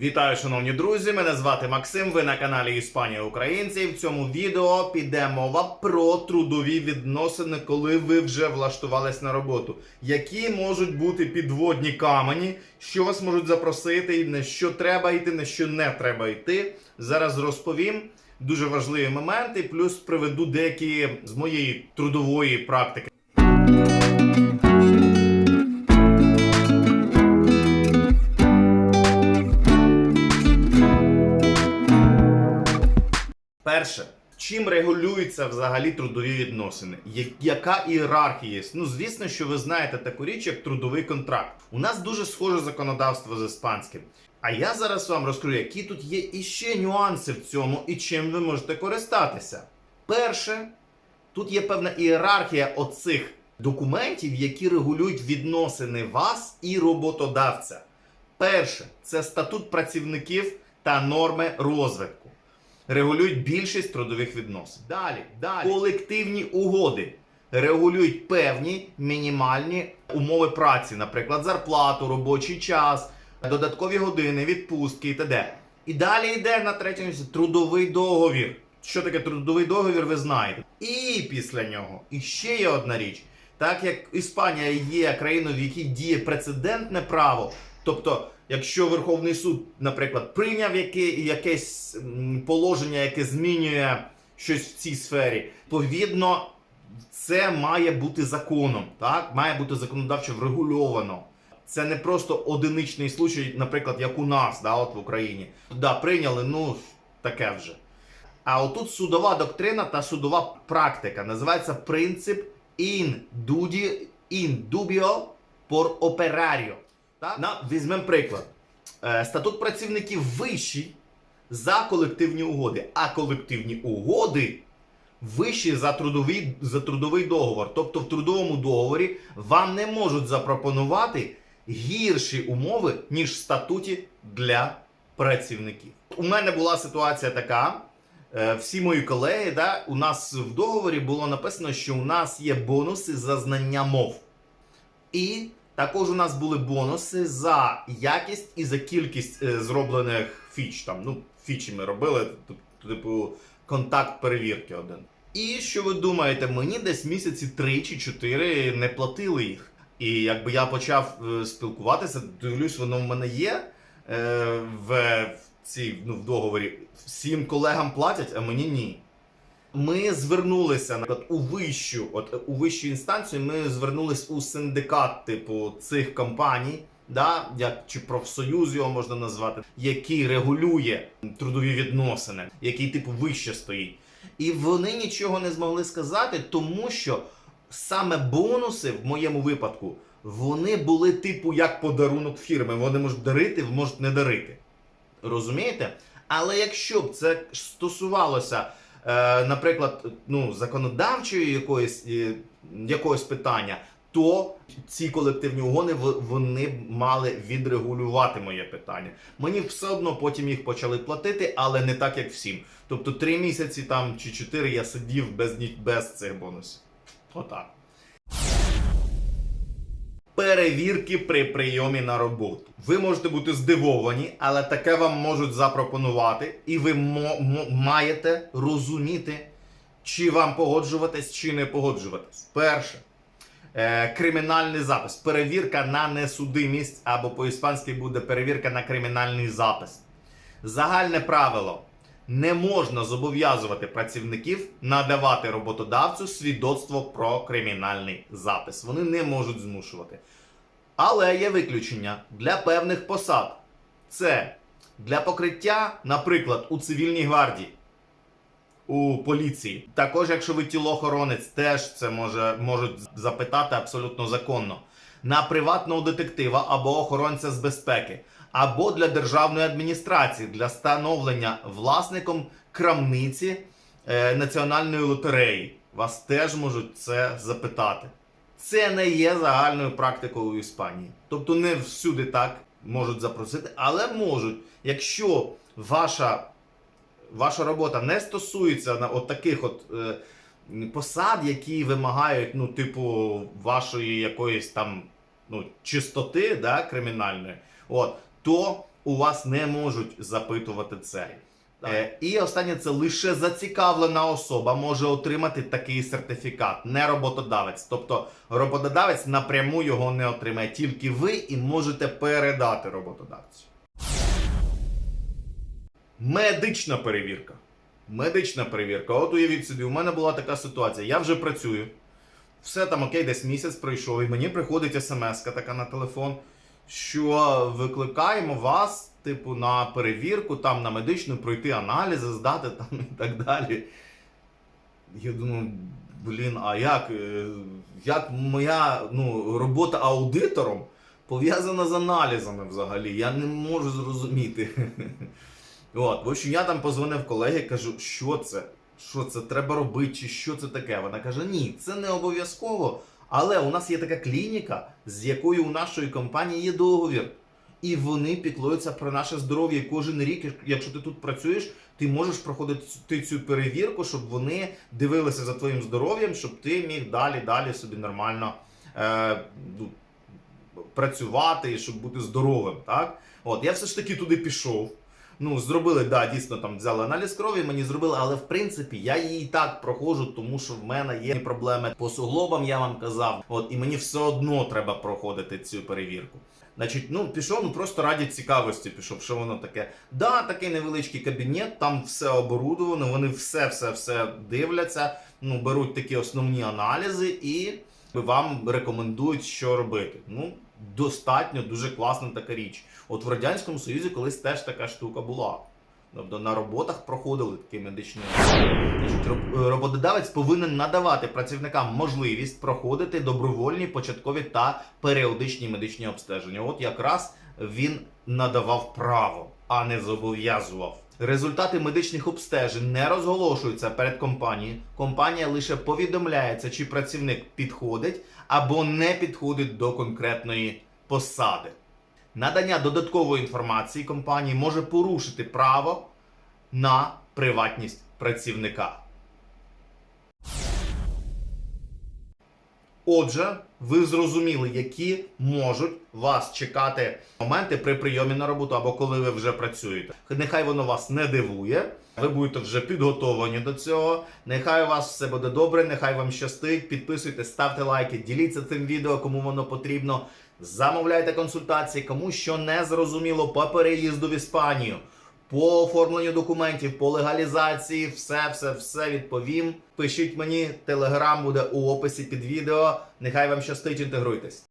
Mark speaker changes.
Speaker 1: Вітаю, шановні друзі! Мене звати Максим. Ви на каналі Іспанія Українці. В цьому відео піде мова про трудові відносини, коли ви вже влаштувались на роботу. Які можуть бути підводні камені, що вас можуть запросити, на що треба йти, на що не треба йти. Зараз розповім дуже важливі моменти, плюс приведу деякі з моєї трудової практики. Перше, чим регулюються взагалі трудові відносини? Яка ієрархія є? Ну, звісно, що ви знаєте таку річ, як трудовий контракт. У нас дуже схоже законодавство з іспанським. А я зараз вам розкажу, які тут є іще нюанси в цьому і чим ви можете користатися. Перше, тут є певна ієрархія оцих документів, які регулюють відносини вас і роботодавця. Перше це статут працівників та норми розвитку регулюють більшість трудових відносин. Далі, далі. Колективні угоди регулюють певні мінімальні умови праці, наприклад, зарплату, робочий час, додаткові години, відпустки і т.д. І далі йде на третьому місці трудовий договір. Що таке трудовий договір, ви знаєте. І після нього іще є одна річ. Так як Іспанія є країною, в якій діє прецедентне право, тобто, якщо Верховний суд, наприклад, прийняв яке, якесь положення, яке змінює щось в цій сфері, відповідно, це має бути законом, так? має бути законодавчо врегульовано. Це не просто одиничний случай, наприклад, як у нас, да, от в Україні. Да, прийняли, ну таке вже. А отут судова доктрина та судова практика називається принцип in dubio por operario. На, візьмемо приклад. Е, статут працівників вищий за колективні угоди, а колективні угоди вищі за трудовий, за трудовий договор. Тобто в трудовому договорі вам не можуть запропонувати гірші умови, ніж в статуті для працівників. У мене була ситуація така. Е, Всі мої колеги, да, у нас в договорі було написано, що у нас є бонуси за знання мов. І також у нас були бонуси за якість і за кількість е, зроблених фіч. Там, ну, фічі ми робили, типу, контакт перевірки один. І що ви думаєте, мені десь місяці 3 чи 4 не платили їх. І якби я почав е, спілкуватися, дивлюсь, воно в мене є е, в, цій, ну, в договорі. Всім колегам платять, а мені ні. Ми звернулися наприклад, у вищу, от у вищу інстанцію. Ми звернулись у синдикат, типу цих компаній, да, як чи профсоюз його можна назвати, який регулює трудові відносини, який типу вище стоїть. І вони нічого не змогли сказати, тому що саме бонуси в моєму випадку вони були типу як подарунок фірми. Вони можуть дарити, можуть не дарити. Розумієте? Але якщо б це стосувалося, наприклад, ну, законодавчої якоїсь, е, якогось питання, то ці колективні угони вони мали відрегулювати моє питання. Мені все одно потім їх почали платити, але не так, як всім. Тобто три місяці там чи чотири я сидів без, без цих бонусів. Отак. Перевірки при прийомі на роботу. Ви можете бути здивовані, але таке вам можуть запропонувати, і ви маєте розуміти, чи вам погоджуватись, чи не погоджуватись. Перше. Е, кримінальний запис. Перевірка на несудимість, або по-іспанськи буде перевірка на кримінальний запис. Загальне правило: не можна зобов'язувати працівників надавати роботодавцю свідоцтво про кримінальний запис. Вони не можуть змушувати. Але є виключення для певних посад. Це для покриття, наприклад, у цивільній гвардії, у поліції. Також, якщо ви тілоохоронець, теж це може, можуть запитати абсолютно законно. На приватного детектива або охоронця з безпеки, або для державної адміністрації для встановлення власником крамниці е, національної лотереї. Вас теж можуть це запитати. Це не є загальною практикою у Іспанії. Тобто не всюди так можуть запросити, але можуть. Якщо ваша ваша робота не стосується на от таких от е, посад, які вимагають, ну, типу, вашої якоїсь там ну, чистоти да, кримінальної, от, то у вас не можуть запитувати це. Е, і останнє це лише зацікавлена особа може отримати такий сертифікат, не роботодавець. Тобто роботодавець напряму його не отримає, тільки ви і можете передати роботодавцю. Медична перевірка. Медична перевірка. От уявіть собі, у мене була така ситуація. Я вже працюю. Все там окей, десь місяць пройшов, і мені приходить смс така на телефон, що викликаємо вас, типу, на перевірку, там на медичну, пройти аналізи, здати там і так далі. Я думаю, блін, а як, е, як моя ну, робота аудитором пов'язана з аналізами взагалі? Я не можу зрозуміти. От, в общем, я там позвонив колегі, кажу, що це? Що це треба робити, чи що це таке? Вона каже: ні, це не обов'язково. Але у нас є така клініка, з якою у нашої компанії є договір. І вони піклуються про наше здоров'я. І кожен рік, якщо ти тут працюєш, ти можеш проходити цю перевірку, щоб вони дивилися за твоїм здоров'ям, щоб ти міг далі, далі собі нормально е, ну, працювати і щоб бути здоровим. Так? От, я все ж таки туди пішов. Ну, зробили, да, дійсно там взяли аналіз крові, мені зробили, але в принципі я її так проходжу, тому що в мене є проблеми по суглобам, я вам казав. От, і мені все одно треба проходити цю перевірку. Значить, ну пішов, ну просто раді цікавості пішов, що воно таке. Да, такий невеличкий кабінет, там все оборудовано, вони все-все-все дивляться, ну, беруть такі основні аналізи і вам рекомендують, що робити. Ну, достатньо дуже класна така річ. От в Радянському Союзі колись теж така штука була. Тобто на роботах проходили такі медичні. Роботодавець повинен надавати працівникам можливість проходити добровольні початкові та періодичні медичні обстеження. От якраз він надавав право, а не зобов'язував. Результати медичних обстежень не розголошуються перед компанією. Компанія лише повідомляється, чи працівник підходить або не підходить до конкретної посади. Надання додаткової інформації компанії може порушити право на приватність працівника. Отже, ви зрозуміли, які можуть вас чекати моменти при прийомі на роботу або коли ви вже працюєте. Нехай воно вас не дивує. Ви будете вже підготовлені до цього. Нехай у вас все буде добре, нехай вам щастить. Підписуйтесь, ставте лайки, діліться цим відео, кому воно потрібно. Замовляйте консультації, кому що не зрозуміло по переїзду в Іспанію, по оформленню документів, по легалізації, все, все, все відповім. Пишіть мені, телеграм буде у описі під відео. Нехай вам щастить, інтегруйтесь.